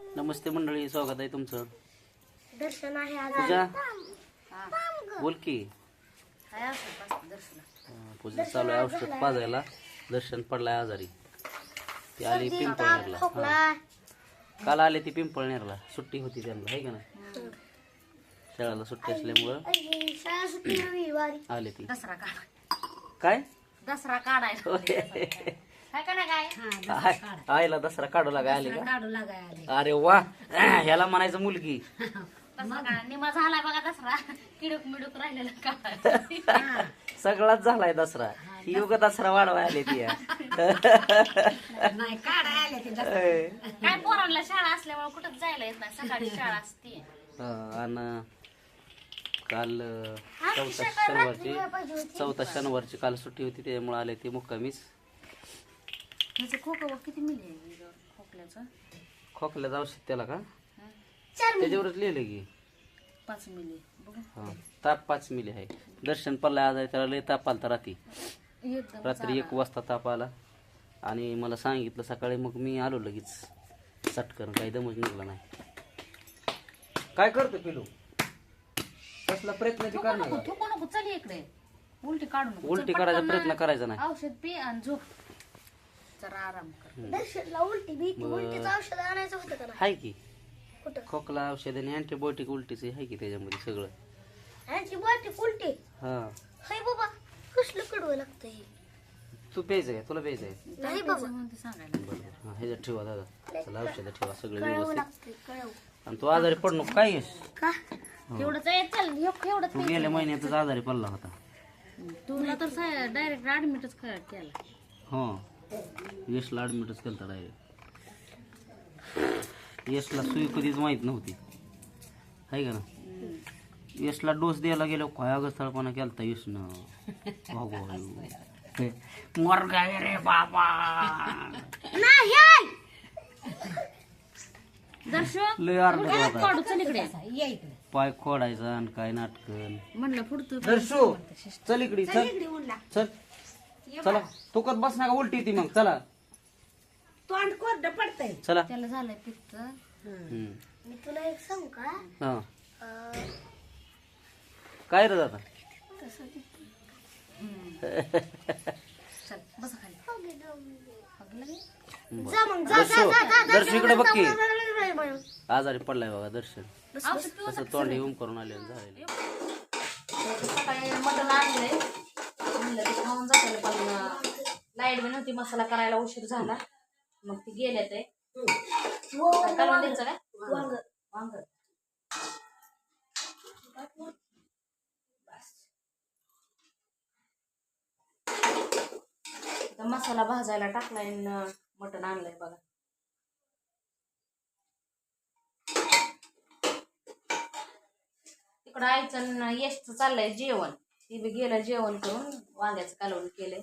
नमस्ते मंडळी स्वागत आहे तुमचं. दर्शन आहे आज पूजा? बोल की. पूजा चालू आहे औषध पाजायला. दर्शन पडलाय आजारी. ती आली पिंपळनेरला. हा. काल आले ती पिंपळनेरला. सुट्टी होती त्यांना आहे का नाही? शाळेला सुट्टी असल्यामुळं आणि शाळा सुट्टी रविवारी. आले ती. काय? दसरा काढायला. काय का ना काय आय- आईला दसरा काढू लागा आली का? काढू लागाय आले. अरे वा ह्याला म्हणायचं मुलगी. दसरा काढा. निमा झाला बघा दसरा. किडूक मिडूक राहिलेला काढायचा सगळाच झालाय दसरा. ही युग दसरा वाढवाय आली ती. नाही काढाय आले ते काय पोरांना शाळा असल्यामुळे कुठं जायला येत नाही. सकाळी शाळा असते. आणि काल अं, चौथा शनिवारची चौथा शनिवारची काल सुट्टी होती त्याच्यामुळे आले ते मुक्कामीच त्याचं खोकं किती मिली खोकल्याचं? खोकल्याचं औषध त्याला का? चार त्याच्यावरच लिहिलं की. पाच मिली बघू. हा ताप पाच मिली आहे. दर्शन पडला आज आहे त्याला लय ताप आलता रात्री. एकदम रात्री एक वाजता ताप आला. आणि मला सांगितलं सकाळी मग मी आलो लगेच. चटकन काही दमच निघला नाही. काय करतो पिलू? कसला प्रयत्न बी करणार नको थुकू नको चल इकडे. उलटी काढू नको. उलटी करायचा प्रयत्न करायचा नाही. औषध पी आणि झोप. जरा आराम कर. दर्शनला उलटी भीती उलटीचं औषध आणायचं होतं का ना आहे की. कुठं? खोकला औषध आणि अँटीबायोटिक उलटीचे आहे की त्याच्यामध्ये सगळं. बाटी उलटी? हा. हाय बाबा कसलं कडवं लागतं हे तू प्यायचं काय तुला प्यायचं आहे? नाही बाबा. बरोबर हा ह्याच्यात ठेवा दादा. चला औषधं ठेवा सगळे कळवं व्यवस्थित. कळव आणि तू आजारी पड नको काय का? तेवढंच आहे चल एवढंच तू गेल्या महिन्यातच आजारी पडला होता. तुला तर डायरेक्ट ऍडमिटच केला. हो. यशला ॲडमिटच केलं डायरेक्ट यशला सुई कधीच माहीत नव्हती. आहे का ना? यशला डोस द्यायला गेलो काय अगस्थळपणा केलता यशनं मर गाय रे बाबा. लय अर्धा होता. काढू चल इकडे. पाय खोडायचा आणि काय नाटकन. म्हणलं पुढतं दर्शो चल इकडे चल इकडे उडला. चल चला तू कत बस ना का उलटी ती मग चला. तोंड कोरडं पडतंय. चला. त्याला झालंय पित्त. हम्म. मी तुला एक सांगू का? हा. अं, काय रे दादा? तसं चल बस खाली. जा मग जा जा जा जा जा दर्शो इकडे बघ की. आजारी पडलाय बघा दर्शन. तसं तोंड येऊन करून आले झाले सकाळी मटण आणलंय. ते खाऊन जाते पण लाइट बी नव्हती मसाला करायला उशीर झाला. मग ती गेले ते. कालवण द्यायचं काय? वांग. मसाला भाजायला टाकलाय मटण आणलंय बघा. तिकडं आईचं यशचं चाललंय जेवण. ती बी गेलं जेवण करून वांग्याचं कालवण केलंय.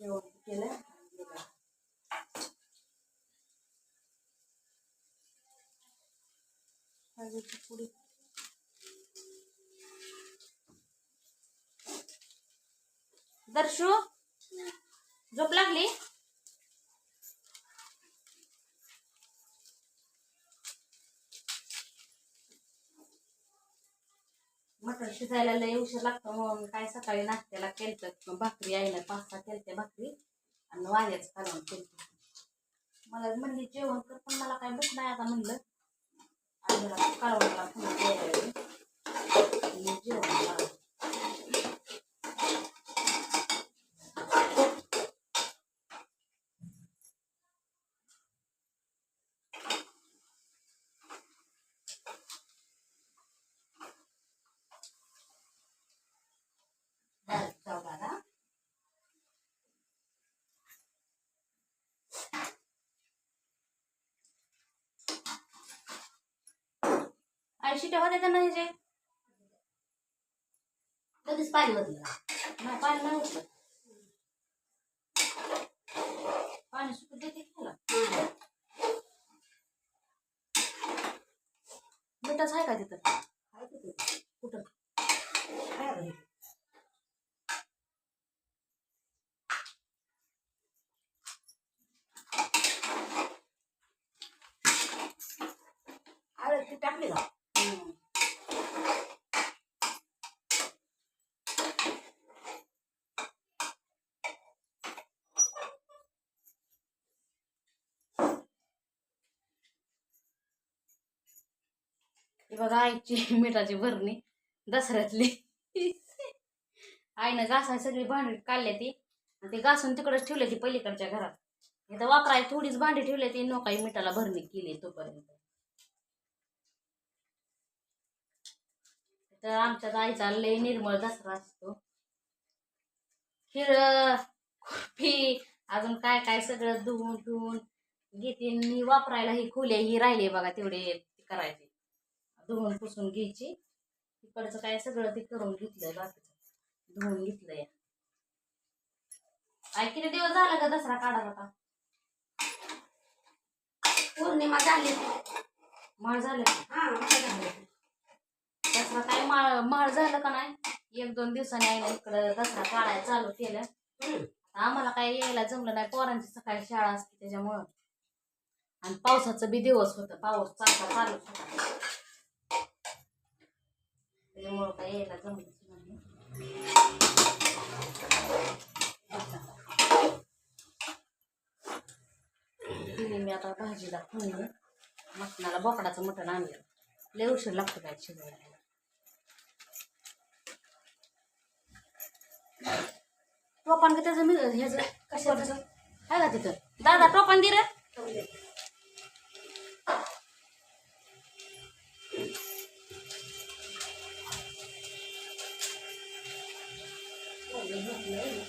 जेवण केलं दर्शू झोप लागली? शिजायला लय उशीर लागतो म्हणून काय सकाळी नाश्त्याला केलतं भाकरी यायला पाच सहा केलत्या भाकरी आणि वांग्याचं काढून केलं मला म्हणली जेवण कर पण मला काय भूक नाही आता म्हणलं. आणि जरा पुन्हा द्यायला लागली. जेवण आई शिट्या होत्या का नाही जे? कधीच पाणी होत नाही पाणी नाही होत पाणी सुकू देते की मिठाच आहे का तिथं? कुठं? वाटली का हम्म. ही बघा आईची मिठाची भरणी दसऱ्यातली. आईनं घासाय सगळी भांडी काढली ती. आणि ते घासून तिकडंच ठेवले ती पलीकडच्या घरात. इथं वापराय थोडीच भांडी ठेवली ती नोकाई मिठाला भरणी केली तोपर्यंत. तर आमच्या आईचा लय निर्मळ दसरा असतो. खीर खुर्पी अजून काय काय सगळं धुवून धुवून घेते वापरायला ही खुले ही राहिले बघा तेवढे करायचे. धुवून पुसून घ्यायची. तिकडचं काय सगळं ते करून घेतलंय बाकीचं. धुवून घेतलंय. काय किती दिवस झाला का दसरा काढा होता पौर्णिमा झाली. माळ झालं हा. दसरा काय माळ माळ झालं का नाही? एक दोन दिवसांनी आईला इकडं दसरा काढायला चालू केलं. आम्हाला काय यायला जमलं नाही. पोरांची सकाळी शाळा असते त्याच्यामुळं. आणि पावसाचं बी दिवस होतं. पाऊस चालता चालूच होता. त्याच्यामुळं काय यायला नाही? मी आता भाजीला फोडणी मटणाला बोकडाचं मटण आणलं. लय उशीर लागतो काय शिजवायला. टोपान का त्याचं मिळ ह्याचं कशाचं? आहे का तिथं? दादा टोपान दे रे.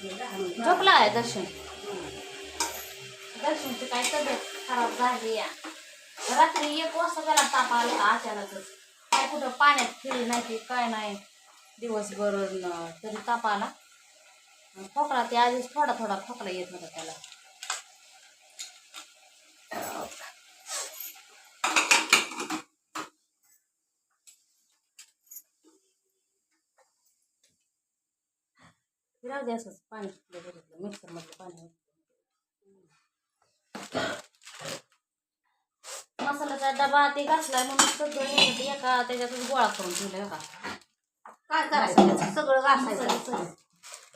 झोपला आहे दर्शन? दर्शनची काय तब्येत खराब झाली या? रात्री एक वाजता त्याला ताप आला अचानकच. काय कुठं पाण्यात फिरली नाही ती काय नाही. दिवसभर तरी ताप आला. खोकला ते आधीच थोडा थोडा खोकला येत होता त्याला. राहू दे असंच पाणी मिक्सर मधलं पाणी मसाल्याचा डबा ते घासलाय म्हणून सगळं एका त्याच्यातच गोळा करून ठेवलाय का काय करायचं सगळं घासायचं.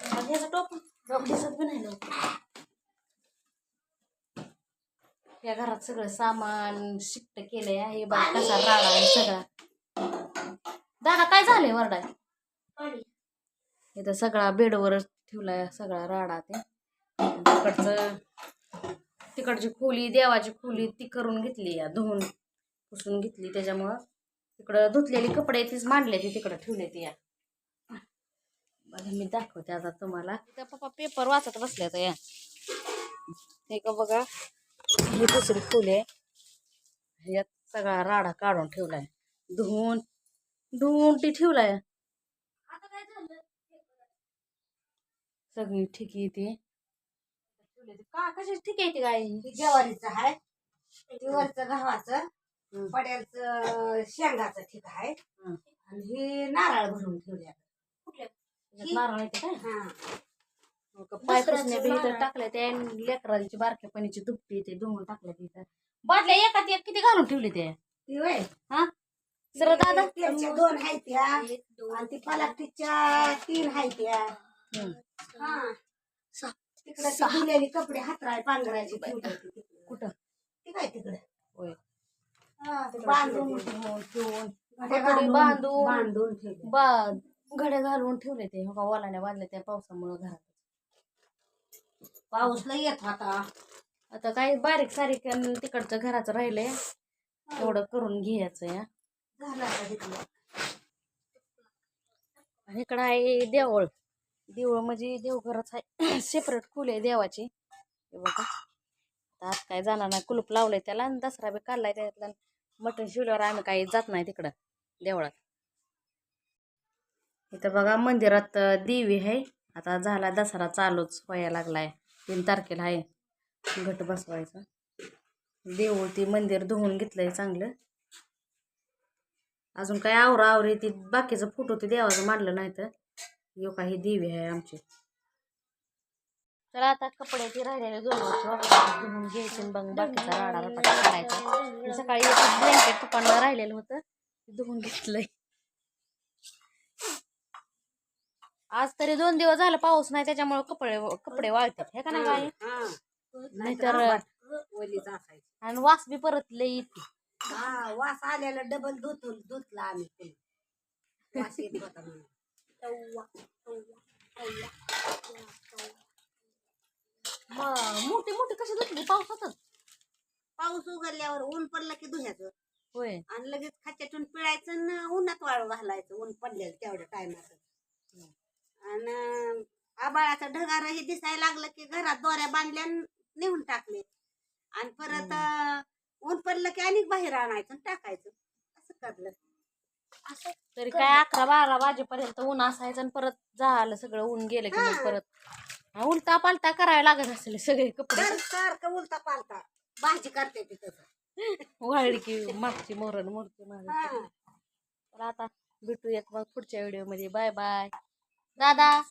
ह्याचं टोप? टोप दिसत बी नाही लवकर. या घरात सगळं सामान शिफ्ट केलंय हे बघा कसा राडा सगळा. दादा काय झालंय वरडाय? इथं सगळा बेडवर ठेवलाय सगळा राडा ते. तिकडचं तिकडची खोली देवाची खोली ती करून घेतली या धुवून पुसून घेतली. त्याच्यामुळं तिकडं धुतलेली कपडे तीच मांडले ती तिकडं ठेवले ती या. बघा मी दाखवते आता तुम्हाला. इथं पप्पा पेपर वाचत बसले तर या. हे का बघा ही दुसरी फुल आहे. ह्यात सगळा राडा काढून ठेवलाय. धुवून धुवून ती ठेवलाय. सगळी ठीक आहे ती का कशाची ठीक आहे ती ही ज्वारीचं आहे दिवरचं गव्हाचं. पड्याचं शेंगाचं ठीक आहे. आणि हे नारळ भरून ठेवले त्याच्यात नारळ येते काय हा पाय पुसण्या बी इथं टाकल्या त्या लेकरांची बारक्या पाण्याची दुपटी ते धुवून टाकल्या तिथं बाटल्या एकात एक किती घालून ठेवली ते ती वय हा सर दादा दोन आहेत त्या आणि ती पलाटीच्या तीन आहेत त्या हम्म. हा तिकडे दिलेली कपडे हातराय पांघरायची. कुठं? ती काय तिकडे? बांधून ठेवून घालून- बांधून- बांधून ठेवले बा घड्या घालून ठेवले ते. हो का? वालाने बांधले त्या पावसामुळे घरात. पाऊस लय येत होता. आता काही बारीक सारीक तिकडचं घराचं राहिलंय. तेवढं करून घ्यायचं या. आता इकडं आहे देवळ. देऊळ म्हणजे देवघरच आहे. सेपरेट कुल आहे देवाची. हे बघा. आता आज काय जाणार नाही. कुलूप लावलंय त्याला आणि दसरा बी काढलाय त्यातला मटण शिवल्यावर आम्ही काही जात नाही तिकडं देवळात. इथं बघा मंदिरात देवी आहे. आता झाला दसरा चालूच व्हायला लागलाय. तीन तारखेला आहे. घट बसवायचा. देऊळ ती मंदिर धुवून घेतलंय चांगलं. अजून काय आवरा आवरी ती बाकीचं फोटो ते देवाचं मांडलं नाही तर यो काही देवी आहे आमची. तर आता कपडे ते राहिलेले दोन धुवून घ्यायचे मग बाकीचा राडा रपाटा करायचा सकाळी एक ब्लँकेट तुपांना राहिलेलं होतं. धुवून घेतलंय. आज तरी दोन दिवस झालं पाऊस नाही त्याच्यामुळे कपडे कपडे वाळतात. हे का नाही काय नाहीतर आणि वास बी परत लई येते. हा वास आलेला डबल धुतून धुतला आम्ही मोठी मोठी कशी धुतली पावसातच? पाऊस उघडल्यावर ऊन पडलं की धुयाचं होय. आणि लगेच खाच्यातून पिळायचं आणि उन्हात वाळू घालायचं ऊन पडलेलं तेवढ्या टायमात आणि आबाळाचं ढगार हे दिसायला लागलं की घरात दोऱ्या बांधल्या नेऊन टाकले. आणि परत ऊन पडलं की आणि बाहेर आणायचं आणि टाकायचं. असं करलं. तरी काय अकरा बारा वाजेपर्यंत ऊन असायचं आणि परत झालं सगळं ऊन गेलं की मग परत. हा, उलटा पालटा करायला लागत असेल सगळे कपडे. तर सारखं उलटा पालता भाजी करते ती तसं. वाळली की मागची मोरण मोडते हा. माझी तर आता भेटूयात मग पुढच्या व्हिडिओमध्ये. बाय बाय दादा.